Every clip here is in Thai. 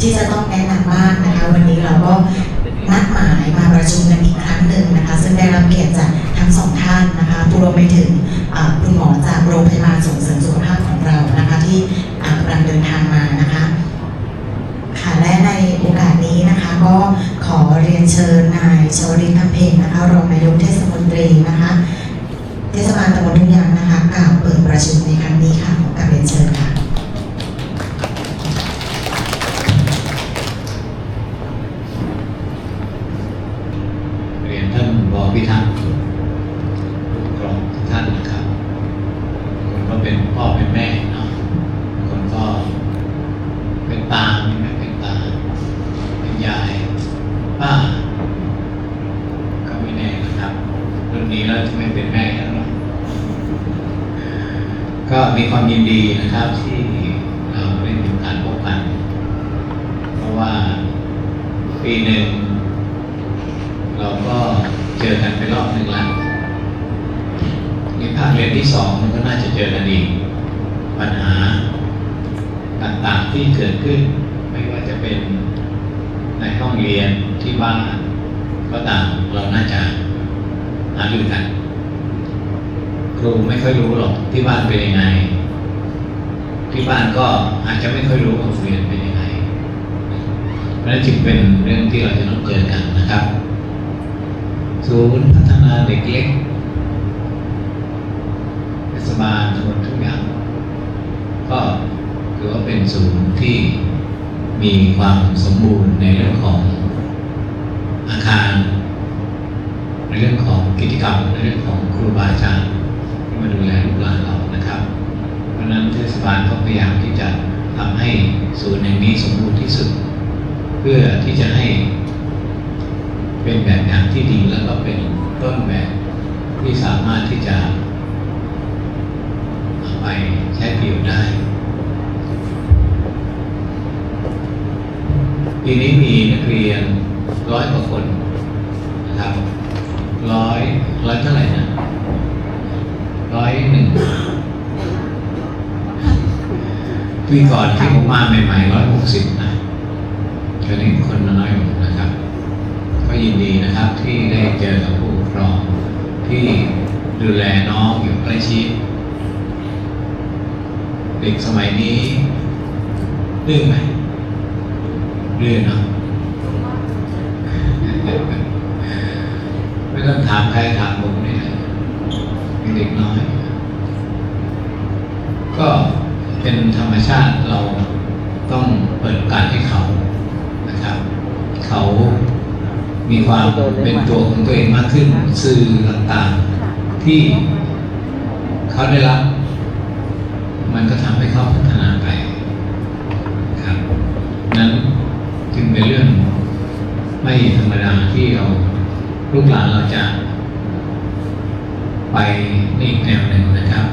ที่จะต้องแนะนำบ้างนะคะ วันนี้เราก็นัดหมายมาประชุมกันอีกครั้งหนึ่งนะคะ ซึ่งได้รับเกียรติจากทั้งสองท่านนะคะรวมไปถึงคุณหมอจากโรงพยาบาลส่งเสริมสุขภาพของเรานะคะ ที่กำลังเดินทางมานะคะค่ะและในโอกาสนี้นะคะก็ขอเรียนเชิญนายชวรินทเพ็ญนะคะรองนายกเทศมนตรีนะคะ เทศบาลตำบลทุ่งยางนะคะกล่าวเปิดประชุมในครั้งนี้ค่ะขอกราบเรียนเชิญค่ะ เรียนท่านบอพิทักษ์ผู้ปกครองทุกท่านนะครับคนก็เป็นพ่อเป็นแม่เนาะคนก็เป็นตามีไหมเป็นตา เป็นยาย ป้า ก็ไม่แน่นะครับรุ่นนี้แล้วจะไม่เป็นแม่แล้วหรอกก็ มีความยินดีนะครับ ที่เราได้มีกาสพบกัน เพราะว่าปีหนึ่ง เราก็เจอกันไปรอบหนึ่งแล้วนี่ภาคเรียนที่สองก็น่าจะเจอกันอีกปัญหาต่างๆที่เกิดขึ้น ไม่ว่าจะเป็นในห้องเรียนที่บ้านก็ตามเราน่าจะหารือกัน ครูไม่ค่อยรู้หรอกที่บ้านเป็น ที่บ้านก็อาจจะไม่ค่อยรู้ว่าเรียนเป็นยังไงเพราะฉะนั้นจึงเป็นเรื่องที่เราจะต้องเจอกันนะครับศูนย์พัฒนาเด็กเล็กเทศบาลตำบลทุกอย่าง ก็ถือว่าเป็นศูนย์ที่มีความสมบูรณ์ในเรื่องของอาคาร ในเรื่องของกิจกรรม ในเรื่องของครูบาอาจารย์ที่มาดูแลลูกหลานเรา เพราะฉะนั้นเทศบาลก็พยายามที่จะทำให้ศูนย์แห่งนี้สมบูรณ์ที่สุด เพื่อที่จะให้ เป็นแบบอย่างที่ดีแล้วก็เป็นต้นแบบที่สามารถที่จะเอาไปใช้ประโยชน์ได้ปีนี้มีนักเรียนร้อยกว่าคนนะครับร้อยร้อยเท่าไหร่นะร้อยหนึ่ง ปีก่อนที่ผมมาใหม่ๆร้อยหกสิบนะตอนนี้คนน้อยลงนะครับ ก็ยินดีนะครับที่ได้เจอกับผู้ปกครองที่ดูแลน้องอยู่ใกล้ชิดเด็กสมัยนี้ดื้อไหมดื้อเนาะไม่ต้องถามใครถามผมนี่แหละเป็นเด็กน้อย ก็ เป็นธรรมชาติเราต้องเปิดกาสให้เขานะครับ เขามีความเป็นตัวของตัวเองมากขึ้นสื่อต่างๆ ที่เขาได้รับ มันก็ทำให้เขาพัฒนาไปครับ นั้นจึงเป็นเรื่องไม่ธรรมดาที่เราลูกหลานเราจะ ไปในอีกแนวหนึ่งนะครับ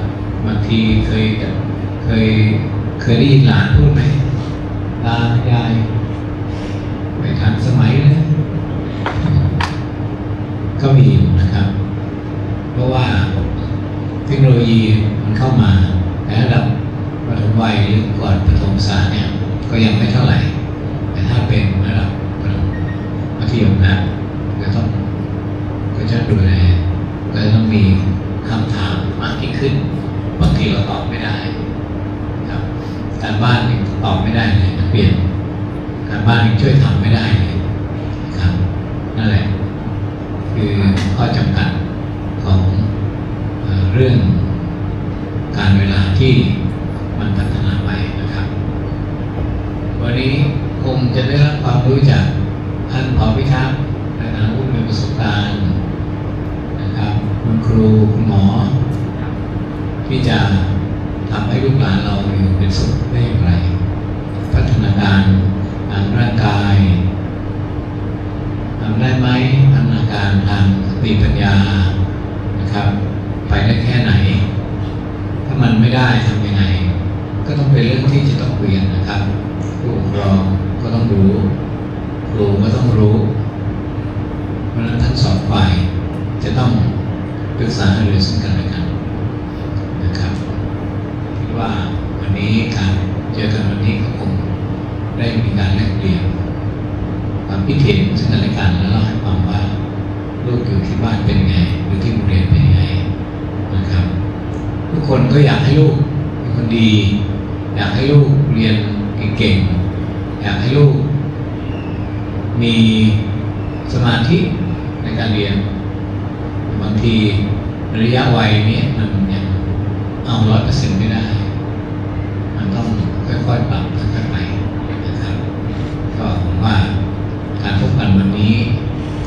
บางทีเคย เคยเคยได้ยินหลานพูดไหมตายายไม่ทันสมัยเลยก็มีอยู่นะครับ เพราะว่าเทคโนโลยีมันเข้ามาในระดับปฐมวัยหรือก่อนประถมศึกษาเนี่ยก็ยังไม่เท่าไหร่ แต่ถ้าเป็นระดับประถมมัธยมนะก็ต้องก็จะดูแลก็จะต้องมีคำถามมากยิ่งขึ้นบางทีเราตอบไม่ได้ การบ้านยังตอบไม่ได้เลยนักเรียนการบ้านยังช่วยทำไม่ได้เลยครับนั่นแหละ คือข้อจำกัดของเอเรื่องการเวลาที่มันพัฒนาไปนะครับ วันนี้คงจะได้รับความรู้จากท่านผอพิทักษ์ในฐานะผู้มีประสบการณ์นะครับ คุณครูคุณหมอ ที่จะ ทำให้ลูกหลานเราอยู่เป็นสุขได้อย่างไร พัฒนาการทางร่างกายทำได้ไหมพัฒนาการทางสติปัญญานะครับ ไปได้แค่ไหน ถ้ามันไม่ได้ทำยังไง ก็ต้องเป็นเรื่องที่จะต้องเปลี่ยนนะครับผู้ปกครองก็ต้องรู้ครูก็ต้องรู้ เพราะนั้นทั้งสองฝ่ายจะต้องปรึกษาหรือซึ่งกันและกันนะครับ ว่าวันนี้การเจอกันวันนี้ก็คงได้มีการแลกเปลี่ยนความคิดเห็นซึ่งกันและกันแล้วเล่าให้ฟังว่าลูกอยู่ที่บ้านเป็นไงอยู่ที่โรงเรียนเป็นไงนะครับ ทุกคนก็อยากให้ลูกเป็นคนดี อยากให้ลูกเรียนเก่งๆอยากให้ลูก มีสมาธิในการเรียน บางทีระยะวัยนี้มันยังเอาร้อยเปอร์เซ็นต์ไม่ได้ ค่อยๆปรับค่อยๆไปนะครับก็ผมว่าการพบกันวันนี้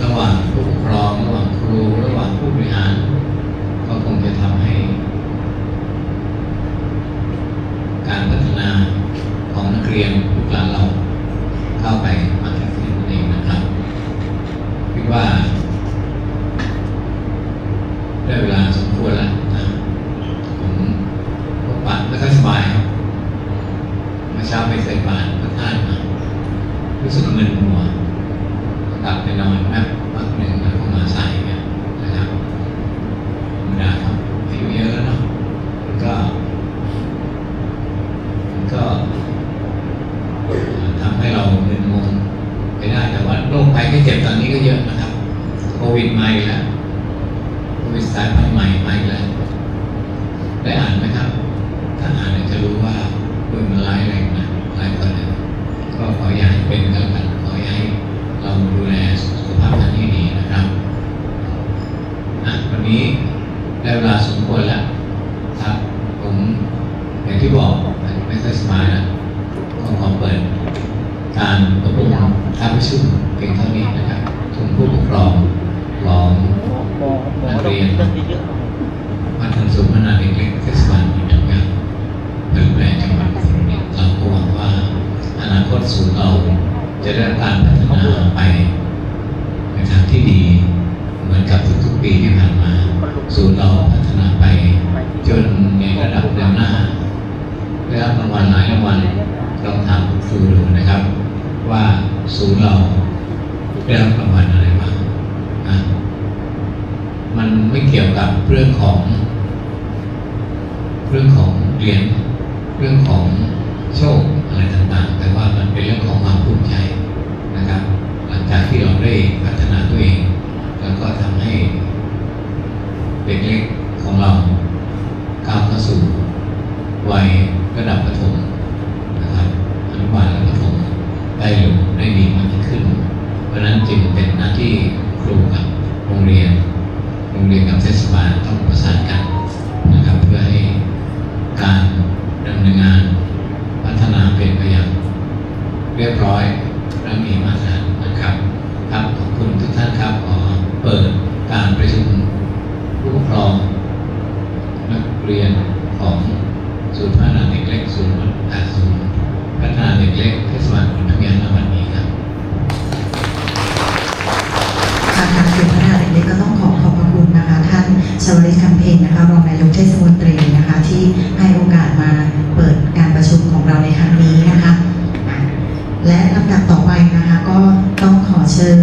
ระหว่างผู้ปกครองระหว่างครูระหว่างผู้บริหาร ก็คงจะทำให้ การพัฒนาของนักเรียนลูกหลานเราเข้าไปมากขึ้นนั่นเองนะครับคิดว่าได้เวลาสมควรแล้วนะผมพบปะไม่ค่อยสบายครับเมื่อเช้าไปใส่บาตรพระธาตุมารู้สึกมึนหัวกลับไปนอนแป๊บพักหนึ่งแล้วก็มาใส่เนี่ยนะครับธรรมดาครับอายุเยอะแล้วเนาะมันก็ มันก็เอ่อทำให้เราเดินงงไปได้แต่ว่าโรคภัยไข้เจ็บตอนนี้ก็เยอะนะครับ โควิดมาอีกแล้วโควิดสายพันธุ์ใหม่มาอีกแล้ว ได้อ่านไหมครับ ถ้าอ่านเนี่ยจะรู้ว่าโดยมันร้ายแรงนะร้ายกว่าเดิมก็ขออย่าให้เป็นกันแล้วกันขออย่าให้เราดูแลสุขภาพท่านให้ดีนะครับอะวันนี้ได้เวลาสมควรแล้ว ครับผมอย่างที่บอกไม่ค่อยสบายนะก็ขอเปิด การอบรมการประชุมเพียงเท่านี้นะครับถึงผู้ปกครองของนักเรียนวัดทันสุพนาเด็กเล็กเทศบาลเมืองทำงานเปิดแปลงจังหวัดสุรินทร์เราก็หวังว่าอนาคตศูนย์เราจะได้รับการพัฒนาไปในทางที่ดี เหมือนกับทุกๆปีที่ผ่านมา ศูนย์เราพัฒนาไป จนในระดับแนวหน้าได้รับรางวัลหลายรางวัลลองถามคุณครูดูนะครับ ว่าศูนย์เรา ได้รับรางวัลอะไรบ้างนะมันไม่เกี่ยวกับเรื่องของ เรื่องของเหรียญเรื่องของโชคอะไรต่างๆ แต่ว่ามันเป็นเรื่องของความภูมิใจนะครับ หลังจากที่เราได้พัฒนาตัวเอง แล้วก็ทำให้เด็กเล็กของเราก้าวเข้าสู่วัยระดับประถมนะครับอนุบาลและประถมได้เร็วได้ดีมากขึ้น เพราะนั้นจึงเป็นหน้าที่ครูกับโรงเรียน โรงเรียนกับเทศบาลต้องประสานกันนะครับเพื่อให้การดำเนินงานพัฒนาเป็นไปอย่างเรียบร้อยและมีมาตรฐานนะครับครับขอบคุณทุกท่านครับขอเปิดการประชุมผู้ปกครองนักเรียนของศูนย์พัฒนาเด็กเล็กศูนย์อาศูนพัฒนาเด็กเล็กเทศบาลเมืองทุกอย่างในวันนี้ครับ ทางการศูนย์พัฒนาเด็กเล็กก็ต้องขอขอบพระคุณนะคะ ท่านชวลิตคำเพลนะคะรองนายกเทศมนตรีนะคะ ที่ให้โอกาสมาเปิดการประชุมของเราในครั้งนี้นะคะ และลำดับต่อไปนะคะ ก็ต้องขอเชิญ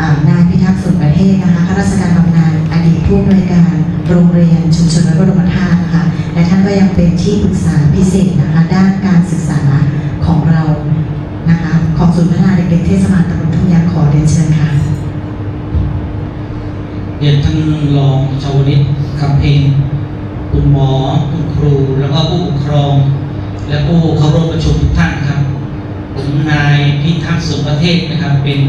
อ่านายพิทักษ์สุนประเทศนะคะข้าราชการบำนาญอดีตผู้อำนวยการโรงเรียนชุมชนวัดบรมธาตุนะคะและท่านก็ยังเป็นที่ปรึกษาพิเศษนะคะ ด้านการศึกษาของเรานะคะ ของศูนย์พัฒนาเด็กๆเทศบาลตำบลทุ่งยางขอเรียนเชิญค่ะ เรียนท่านรองชาวลิตคำเพลงคุณหมอคุณครู แล้วก็ผู้ปกครอง และผู้เข้าร่วมประชุมทุกท่านครับผมนายพิทักษ์สุประเทศนะครับ เป็น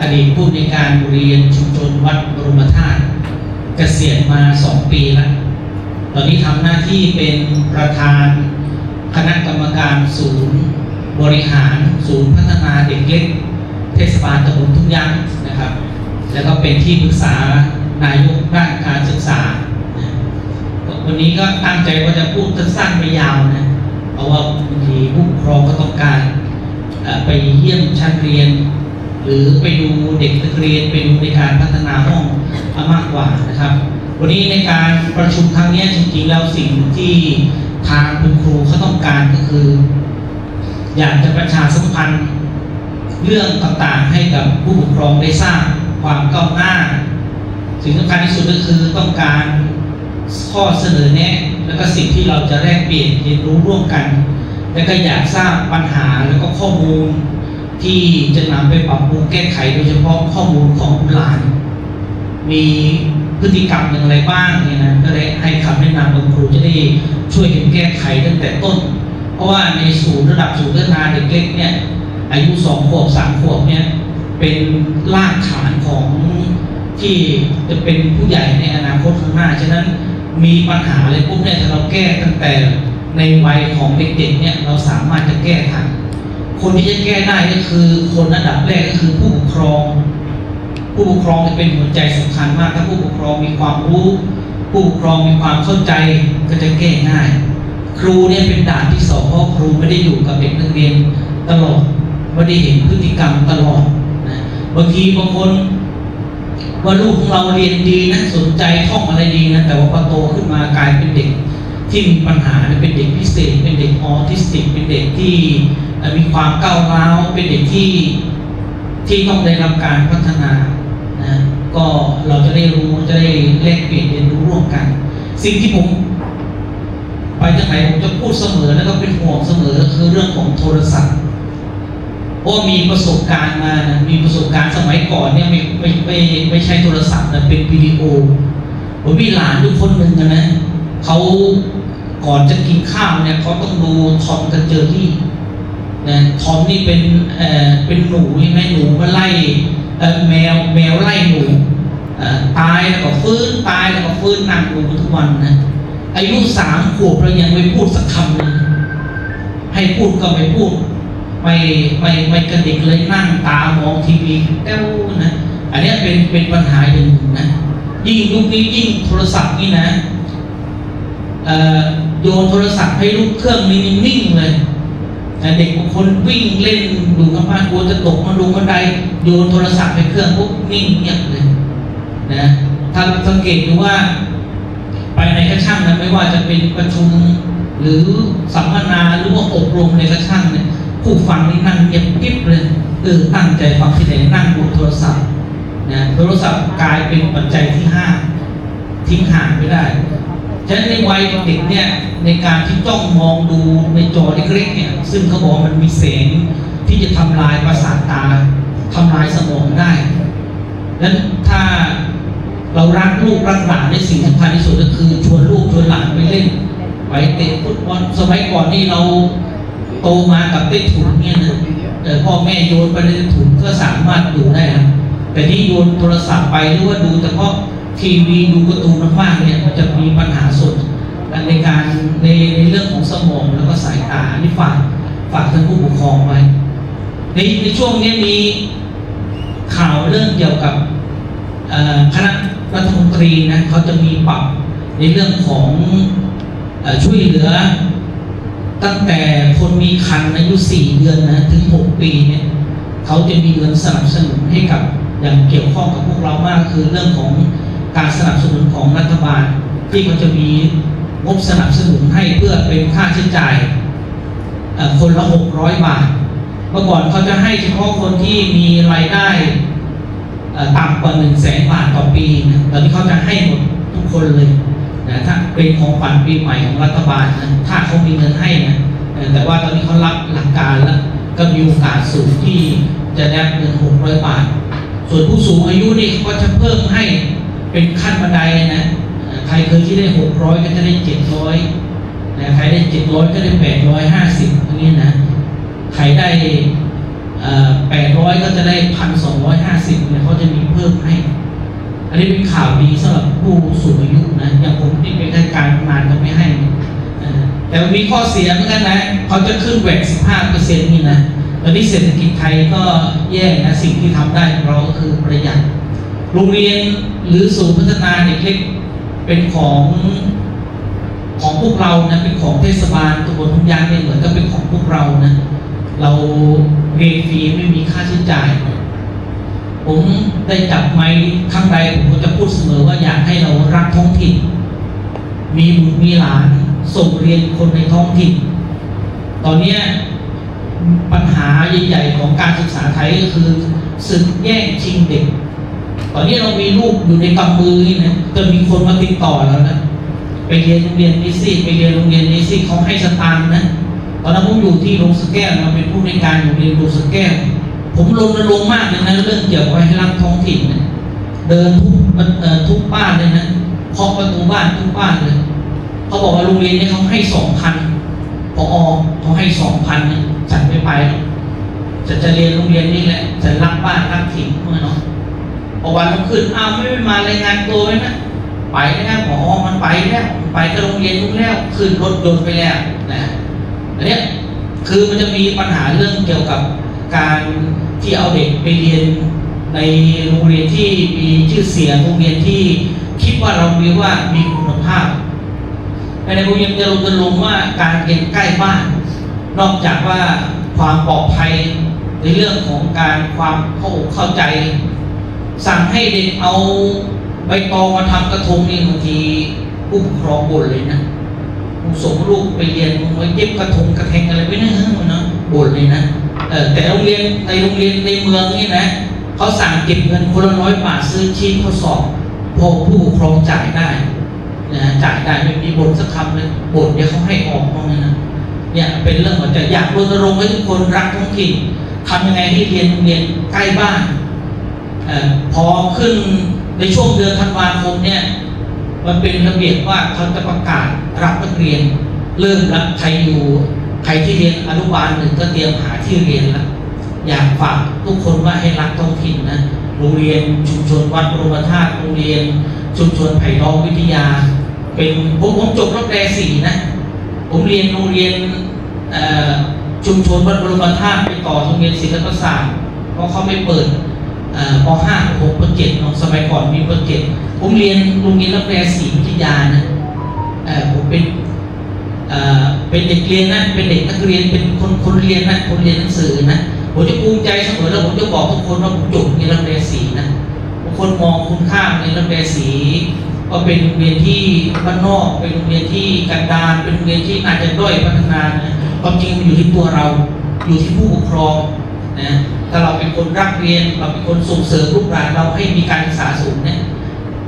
อดีตผู้ในการเรียนชุมชนวัดบรมธาตุเกษียณมาสองปีแล้ว ตอนนี้ทำหน้าที่เป็นประธานคณะกรรมการศูนย์ บริหาร ศูนย์พัฒนาเด็กเล็ก เทศบาลตำบลทุ่งยาง แล้วก็เป็นที่ปรึกษานายกด้านการศึกษาวันนี้ก็ตั้งใจว่าจะพูดสั้นๆไม่ยาวนะ เพราะว่าบางทีผู้ปกครองก็ต้องการไปเยี่ยมชั้นเรียน หรือไปดูเด็กนักเรียนไปดูในการพัฒนาห้องมากกว่านะครับ วันนี้ในการประชุมครั้งนี้จริงๆแล้วสิ่งที่ทางคุณครูเขาต้องการก็คือ อยากจะประชาสัมพันธ์เรื่องต่างๆให้กับผู้ปกครองได้ทราบ ความก้าวหน้า สิ่งสำคัญที่สุดก็คือต้องการข้อเสนอแนะแล้วก็สิ่งที่เราจะแลกเปลี่ยนเรียนรู้ร่วมกัน และก็อยากทราบปัญหาแล้วก็ข้อมูลที่จะนำไปปรับปรุงแก้ไขโดยเฉพาะข้อมูลของบุตรหลาน มีพฤติกรรมอย่างไรบ้างเนี่ยนะก็ได้ให้คำแนะนำกับครูจะได้ช่วยกันแก้ไขตั้งแต่ต้น เพราะว่าในศูนย์ระดับศูนย์พัฒนาเด็กเล็กเนี่ยอายุสองขวบสามขวบเนี่ย เป็นรากฐานของที่จะเป็นผู้ใหญ่ในอนาคตข้างหน้า ฉะนั้นมีปัญหาอะไรพวกเนี้ถ้าเราแก้ตั้งแต่ในวัยของเด็กๆเนี่ยเราสามารถจะแก้ทัน คนที่จะแก้ได้ก็คือ คนระดับแรกก็คือผู้ปกครอง ผู้ปกครองจะเป็นหัวใจสำคัญมาก ถ้าผู้ปกครองมีความรู้ ผู้ปกครองมีความเข้าใจก็จะแก้ง่าย ครูเนี่ยเป็นด่านที่สองเพราะครูไม่ได้อยู่กับเด็กนักเรียนตลอดไม่ได้เห็นพฤติกรรมตลอด บางทีบางคนว่าลูกของเราเรียนดีนะสนใจท่องอะไรดีนะแต่ว่าพอโตขึ้นมากลายเป็นเด็กที่มีปัญหาเป็นเด็กพิเศษ เป็นเด็กออทิสติก เป็นเด็กที่มีความก้าวร้าวเป็นเด็กที่ที่ต้องได้รับการพัฒนานะก็เราจะได้รู้จะได้แลกเปลี่ยนเรียนรู้ร่วมกัน สิ่งที่ผมไปทางไหนผมจะพูดเสมอแล้วก็เป็นห่วงเสมอคือเรื่องของโทรศัพท์ เพราะมีประสบการณ์มานะมีประสบการณ์สมัยก่อนเนี่ยไม่ไม่ไม่ไม่ใช่โทรศัพท์นะเป็นวิดีโอผมมีหลานทุกคนหนึ่งนะเขาก่อนจะกินข้าวเนี่ยเขาต้องดูทอมกับเจอรี่นะทอมนี่เป็นเอ่อเป็นหนูใช่ไหมหนูมาไล่เอ่อแมวแมวไล่หนูอ่อตายแล้วก็ฟื้นตายแล้วก็ฟื้นนั่งดูทุกวันนะอายุสามขวบเรายังไม่พูดสักคำเลยให้พูดก็ไม่พูด ไม่ไม่ไม่กระดิกเลยนั่งตามองทีวีแก้วนะ อันนี้เป็นเป็นปัญหาอย่างหนึ่งนะ ยิ่งยุคนี้ยิ่งโทรศัพท์นี่นะเอ่อโยนโทรศัพท์ให้ลูกเครื่องนี้นิ่งเลยเด็กบางคนวิ่งเล่นดูกับบ้านกลัวจะตกมาดูบันไดโยนโทรศัพท์ให้เครื่องปุ๊บนิ่งเงียบเลยนะถ้าสังเกตดูว่า ไปในกระช่างนะไม่ว่าจะเป็นประชุมหรือสัมมนาหรือว่าอบรมในกระช่างเนี่ย ผู้ฟังนี่นั่งเงียบกริบเลยเออตั้งใจฟังที่ไหนนั่งดูโทรศัพท์นะโทรศัพท์กลายเป็นปัจจัยที่ห้าทิ้งห่างไม่ได้ฉะนั้นในวัยเด็กเนี่ยในการที่จ้องมองดูในจอเล็กๆเนี่ยซึ่งเขาบอกมันมีแสงที่จะทำลายประสาทตาทำลายสมองได้นั้นถ้าเรารักลูกรักหลานในสิ่งสำคัญที่สุดก็คือชวนลูกชวนหลานไปเล่นไปเตะฟุตบอลสมัยก่อนนี่เรา โตมากับเต้นถุนเนี่ยนะเออพ่อแม่โยนไปในถุนก็สามารถดูได้นะแต่นี่โยนโทรศัพท์ไปหรือว่าดูแต่เพาะทีวีดูการ์ตูนมากๆเนี่ยมันจะมีปัญหาส่วนในการในในเรื่องของสมองแล้วก็สายตาอันนี่ฝากฝากท่านผู้ปกครองไว้ในในช่วงนี้มีข่าวเรื่องเกี่ยวกับคณะรัฐมนตรีนะเขาจะมีปรับในเรื่องของอช่วยเหลือ ตั้งแต่คนมีคันอายุ4เดือนนะถึง6ปีเนี่ยเขาจะมีเงินสนับสนุนให้กับอย่างเกี่ยวข้องกับพวกเรามากคือเรื่องของการสนับสนุนของรัฐบาล ที่เขาจะมีงบสนับสนุนให้เพื่อเป็นค่าใช้จ่ายคนละ600บาท เมื่อก่อนเขาจะให้เฉพาะคนที่มีรายได้ต่ำกว่า1นึ่งแสนบาทต่อปีนะตอนนี้เขาจะให้หมดทุกคนเลย นะถ้าเป็นของขวัญปีใหม่ของรัฐบาลนะถ้าเขามีเงินให้นะแต่ว่าตอนนี้เขารับหลักการแล้วก็มีโอกาสสูงที่จะได้เงิน600บาท ส่วนผู้สูงอายุนี่เขาก็จะเพิ่มให้เป็นขั้นบันไดนะใครเคยที่ได้600ก็จะได้700นะใครได้700ก็ได้850อย่างนี้นะใครได้แปดร้อยก็จะได้พันสองร้อยห้าสิบเนี่ยเขาจะมีเพิ่มให้ อันนี้เป็นข่าวดีสำหรับผู้สูงอายุนะอย่างผมที่เป็นข้าราชการนานก็ไม่ให้แต่มีข้อเสียเหมือนกันนะเขาจะขึ้นแหวดสิบห้าเปอร์เซ็นต์นี่นะตอนนี้เศรษฐกิจไทยก็แย่นะสิ่งที่ทำได้ของเราก็คือประหยัดโรงเรียนหรือศูนย์พัฒนาเด็กเล็กเป็นของของพวกเรานะเป็นของเทศบาลตำบลทุ่งยางเนี่ยเหมือนกับเป็นของพวกเรานะเราเรียนฟรีไม่มีค่าใช้จ่าย ผมได้จับไม้ข้างใดผมก็จะพูดเสมอว่าอยากให้เรารักท้องถิ่น มีบุตรมีหลานส่งเรียนคนในท้องถิ่น ตอนนี้ปัญหาใหญ่ๆของการศึกษาไทยก็คือศึกแย่งชิงเด็ก ตอนนี้เรามีลูกอยู่ในกำมือนี่นะจะมีคนมาติดต่อแล้วนะไปเรียนโรงเรียนนี้สิไปเรียนโรงเรียนนี้สิเขาให้สตางค์นะตอนนั้นผมอยู่ที่โรงสแก้วนะเป็นผู้ในการโรงเรียนโรงสแก้ว ผมรณรงค์มากเลยนะเรื่องเกี่ยวกับให้รักท้องถิ่นนะเดินทุกเอ่อทุกบ้านเลยนะเคาะประตูบ้านทุกบ้านเลยเขาบอกว่าโรงเรียนนี้เขาให้สองพันพอเขาให้สองพันเนี่ยจัดไม่ไปหรอกจะจะเรียนโรงเรียนนี้แหละจะรักบ้านรักถิ่นเมื่อเนาะพอวันรุ่งขึ้นอ้าวไม่มารายงานตัวไหมนะไปแล้วหมอมันไปแล้วไปก็โรงเรียนนู้นแล้วขึ้นรถยนต์ไปแล้วนะอันนี้คือมันจะมีปัญหาเรื่องเกี่ยวกับการ ที่เอาเด็กไปเรียนในโรงเรียนที่มีชื่อเสียงโรงเรียนที่คิดว่าเราเรียกว่ามีคุณภาพในโรงเรียนจะรณรงค์ว่าการเรียนใกล้บ้าน นอกจากว่าความปลอดภัยในเรื่องของการความเข้าเข้าใจ สั่งให้เด็กเอาใบตองมาทำกระทงนี่บางทีผู้ปกครองบ่นเลยนะมึงส่งลูกไปเรียนมึงไปเย็บกระทงกระแทงอะไรไม่นะมึงนะบ่นเลยนะ เออแต่โรงเรียนในโรงเรียนในเมืองนี่นะเขาสั่งเก็บเงินคนละร้อยบาทซื้อชีททดสอบพอผู้ปกครองจ่ายได้นะจ่ายได้ไม่มีบ่นสักคำเลยบ่นเดี๋ยวเขาให้ออกบ้างนะเนี่ยเป็นเรื่องหัวใจอยากรณรงค์ให้ทุกคนรักท้องถิ่นทำยังไงให้เรียนโรงเรียนใกล้บ้านออพอขึ้นในช่วงเดือนธันวาคมเนี่ยมันเป็นระเบียบว่าเขาจะประกาศรับนักเรียน เริ่มรับใครอยู่ ใครที่เรียนอนุบาลหนึ่งก็เตรียมหาที่เรียนแล้วอยากฝากทุกคนว่าให้รักท้องถิ่นนะโรงเรียนชุมชนวัดบรมธาตุโรงเรียน ชุมชนไผ่ทองวิทยา เป็นผมผมจบรถแรสี่นะ ผมเรียนโรงเรียนชุมชนวัดบรมธาตุไปต่อโรงเรียนศิลปศาสตร์เพราะเขาไม่เปิดเอ่อป .5 6ป .7 เนอะสมัยก่อนมีป .7 ผมเรียนโรงเรียนรับแรศรีวิทยานะผมเป็น เอ่อเป็นเด็กเรียนนะ เป็นเด็กนักเรียน เป็นคนคนเรียนนะ คนเรียนหนังสือนะ ผมจะภูมิใจเสมอแล้วผมจะบอกทุกคนว่าผมจบโรงเรียนรับแรศรีนะบางคนมองคุณค่าโรงเรียนรับแรศรีก็เป็นโรงเรียนที่บ้านนอก เป็นโรงเรียนที่กันดารเป็นโรงเรียนที่อาจจะด้อยพัฒนานะความจริงมันอยู่ที่ตัวเรา อยู่ที่ผู้ปกครองนะ ถ้าเราเป็นคนรักเรียน เราเป็นคนส่งเสริมลูกหลานเราให้มีการศึกษาสูงเนี่ย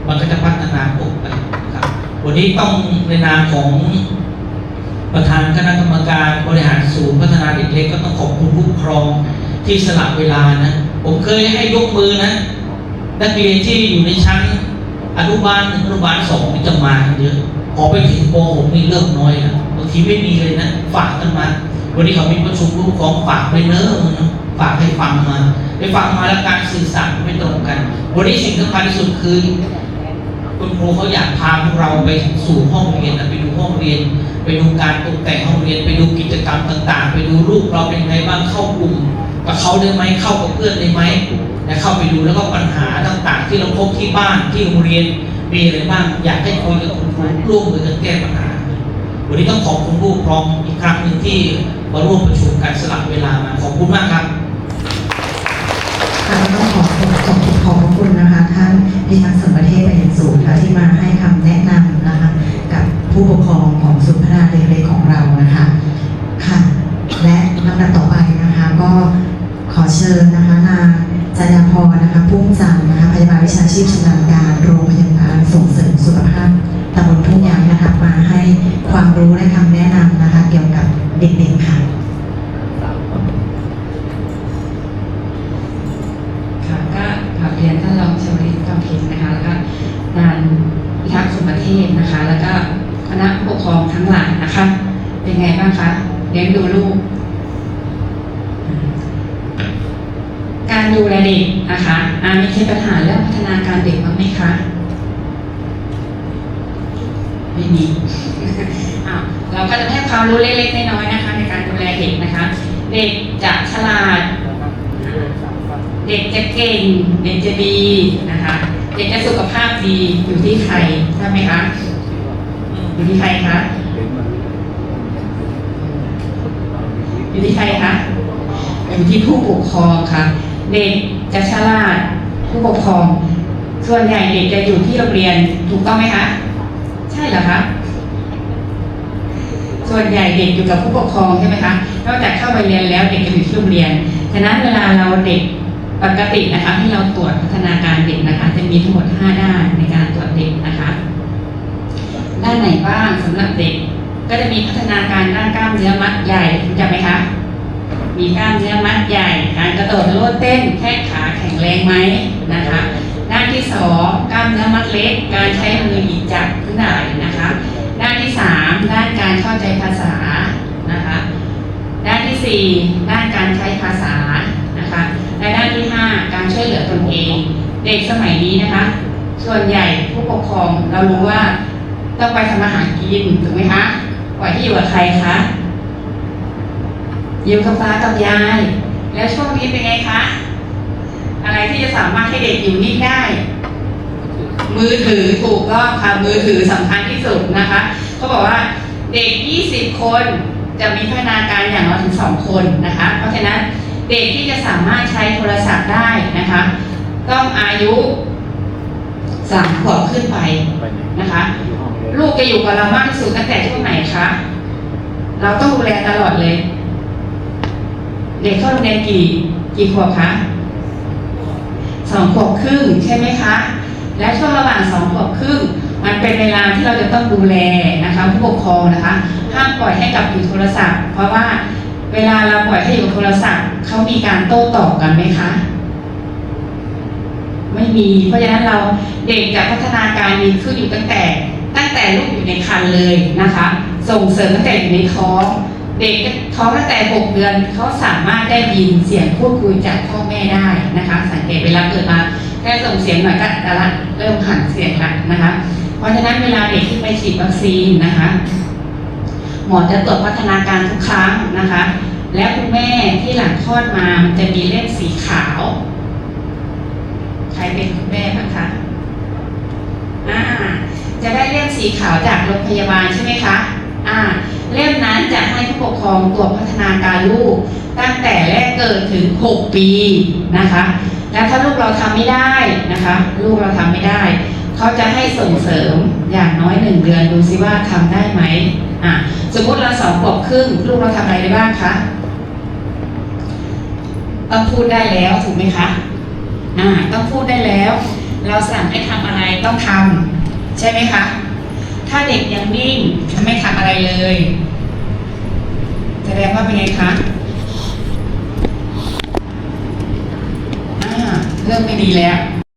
มันก็จะพัฒนาพวกไปครับ วันนี้ต้องในนามของ ประธานคณะกรรมการบริหารศูนย์พัฒนาเด็กเล็กก็ต้องขอบคุณผู้ปกครองที่สละเวลานะ ผมเคยให้ยกมือนะ นักเรียนที่อยู่ในชั้นอนุบาลหนึ่งอนุบาลสองนี่จะมาเยอะพอไปถึงป .6 นี่เริ่มน้อยแล้วบางทีไม่มีเลยนะฝากกันมาวันนี้เขามีประชุมผู้ปกครองฝากไปเนอะนะฝากให้ฟังมาไปฟังมาแล้วการสื่อสารไม่ตรงกัน วันนี้สิ่งสำคัญที่สุดคือ คุณครูเขาอยากพาพวกเราไปสู่ห้องเรียนนะไปดูห้องเรียน ไปดูการตกแต่งห้องเรียน ไปดูกิจกรรมต่าง ๆ ไปดูรูปเราเป็นไงบ้างเข้ากลุ่มกับเขาได้ไหมเข้ากับเพื่อนได้ไหมนะเข้าไปดูแล้วก็ปัญหาต่าง ๆ ที่เราพบที่บ้านที่โรงเรียนมีอะไรบ้างอยากให้คุยกับคุณครูร่วมมือกันแก้ปัญหา วันนี้ต้องขอบคุณผู้ปกครองอีกครั้งหนึ่งที่มาร่วมประชุมการสลับเวลามาขอบคุณมากครับค่ะต้องขอขอบขอบขอบคุณนะคะท่านพิทักษ์ส่วนประเทศ ไปยังสูงค่ะที่มาให้คำแนะนำนะคะกับผู้ปกครองของศูนย์พัฒนาเด็กเล็กของเรานะคะค่ะและลำดับต่อไปนะคะก็ขอเชิญนะคะนางจันยาพรนะคะพุ่มจันนะคะพยาบาลวิชาชีพชำนาญการโรงพยาบาลส่งเสริมสุขภาพตำบลทุ่งยางนะคะมาให้ความรู้และคำแนะนำนะคะเกี่ยวกับเด็กๆค่ะก็กราบเรียนท่านรองชวลิตกำเพ็ญนะคะ แล้วก็นานพิทักษ์สุประเทศนะคะ แล้วก็คณะผู้ปกครองทั้งหลายนะคะ เป็นไงบ้างคะเลี้ยงดูลูก การดูแลเด็กนะคะอามีเคสปัญหาเรื่องพัฒนาการเด็กบ้างไหมคะไม่มีเราก็จะให้ความรู้เล็กๆน้อยๆนะคะ ในการดูแลเด็กนะคะ เด็กจะฉลาด เด็กจะเก่ง เด็กจะดีนะคะ เด็กจะสุขภาพดีอยู่ที่ใครใช่ไหมคะอยู่ที่ใครคะ อยู่ที่ใครคะอยู่ที่ผู้ปกครองค่ะ เด็กจะฉลาดผู้ปกครอง ส่วนใหญ่เด็กจะอยู่ที่โรงเรียนถูกต้องไหมคะใช่เหรอคะส่วนใหญ่เด็กอยู่กับผู้ปกครองใช่ไหมคะนอกจากเข้าไปเรียนแล้วเด็กจะอยู่ที่โรงเรียนฉะนั้นเวลาเราเด็กปกตินะคะที่เราตรวจพัฒนาการเด็กนะคะ จะมีทั้งหมด 5 ด้านในการตรวจเด็กนะคะ ด้านไหนบ้างสำหรับเด็ก ก็จะมีพัฒนาการด้านกล้ามเนื้อมัดใหญ่รู้จักไหมคะ มีกล้ามเนื้อมัดใหญ่ การกระโดดโลดเต้นแข้งขาแข็งแรงไหมนะคะ ด้านที่สองกล้ามเนื้อมัดเล็ก การใช้มือหยิบจับขึ้นได้นะคะ ด้านที่สามด้านการเข้าใจภาษานะคะ ด้านที่สี่ด้านการใช้ภาษานะคะและด้านที่ห้าการช่วยเหลือตนเอง เด็กสมัยนี้นะคะ ส่วนใหญ่ผู้ปกครองเรารู้ว่าต้องไปทำอาหารกินถูกไหมคะ ปล่อยที่อยู่กับใครคะอยู่กับตากับยาย แล้วช่วงนี้เป็นไงคะ อะไรที่จะสามารถให้เด็กอยู่นิ่งได้ มือถือถูกต้องค่ะ มือถือสำคัญที่สุดนะคะเขาบอกว่าเด็ก 20 คนจะมีพัฒนาการอย่างน้อยถึง 2 คนนะคะ เพราะฉะนั้นเด็กที่จะสามารถใช้โทรศัพท์ได้นะคะ ต้องอายุ สามขวบขึ้นไปนะคะ ลูกจะอยู่กับเรามากที่สุดตั้งแต่ช่วงไหนคะเราต้องดูแลตลอดเลย เด็กเข้าโรงเรียนกี่ กี่ขวบคะสองขวบครึ่งใช่ไหมคะ และช่วงระหว่างสองขวบครึ่งมันเป็นเวลาที่เราจะต้องดูแลนะคะผู้ปกครองนะคะห้ามปล่อยให้กับอยู่โทรศัพท์ เพราะว่าเวลาเราปล่อยให้อยู่กับโทรศัพท์เขามีการโต้ตอบกันไหมคะ ไม่มี เพราะฉะนั้นเราเด็กจะพัฒนาการมีขึ้นอยู่ตั้งแต่ ตั้งแต่ลูกอยู่ในครรภ์เลยนะคะ ส่งเสริมตั้งแต่อยู่ในท้อง เด็กท้องตั้งแต่หกเดือนเขาสามารถได้ยินเสียงพูดคุยจากพ่อแม่ได้นะคะ สังเกตเวลาเกิดมาแค่ส่งเสียงหน่อยก็จะละเริ่มหันเสียงละนะคะ เพราะฉะนั้นเวลาเด็กที่ไปฉีดวัคซีนนะคะ หมอจะตรวจพัฒนาการทุกครั้งนะคะและคุณแม่ที่หลังคลอดมามันจะมีเล่มสีขาว รเป็นคุณแม่บ้างคะอ่าจะได้เล่มสีขาวจากโรงพยาบาลใช่ไหมคะอ่าเล่มนั้นจะให้ผู้ปกครองตรวจพัฒนาการลูก ตั้งแต่แรกเกิดถึง 6 ปีนะคะ แล้วถ้าลูกเราทำไม่ได้นะคะ ลูกเราทำไม่ได้ เขาจะให้ส่งเสริมอย่างน้อยหนึ่งเดือนดูซิว่าทำได้ไหมอะสมมติเราสองขวบครึ่งลูกเราทำอะไรได้บ้างคะต้องพูดได้แล้วถูกไหมคะ อ่าต้องพูดได้แล้ว เราสั่งให้ทำอะไรต้องทำใช่ไหมคะ ถ้าเด็กยังนิ่งไม่ทำอะไรเลย แสดงว่าเป็นไงคะเริ่มไม่ดีแล้ว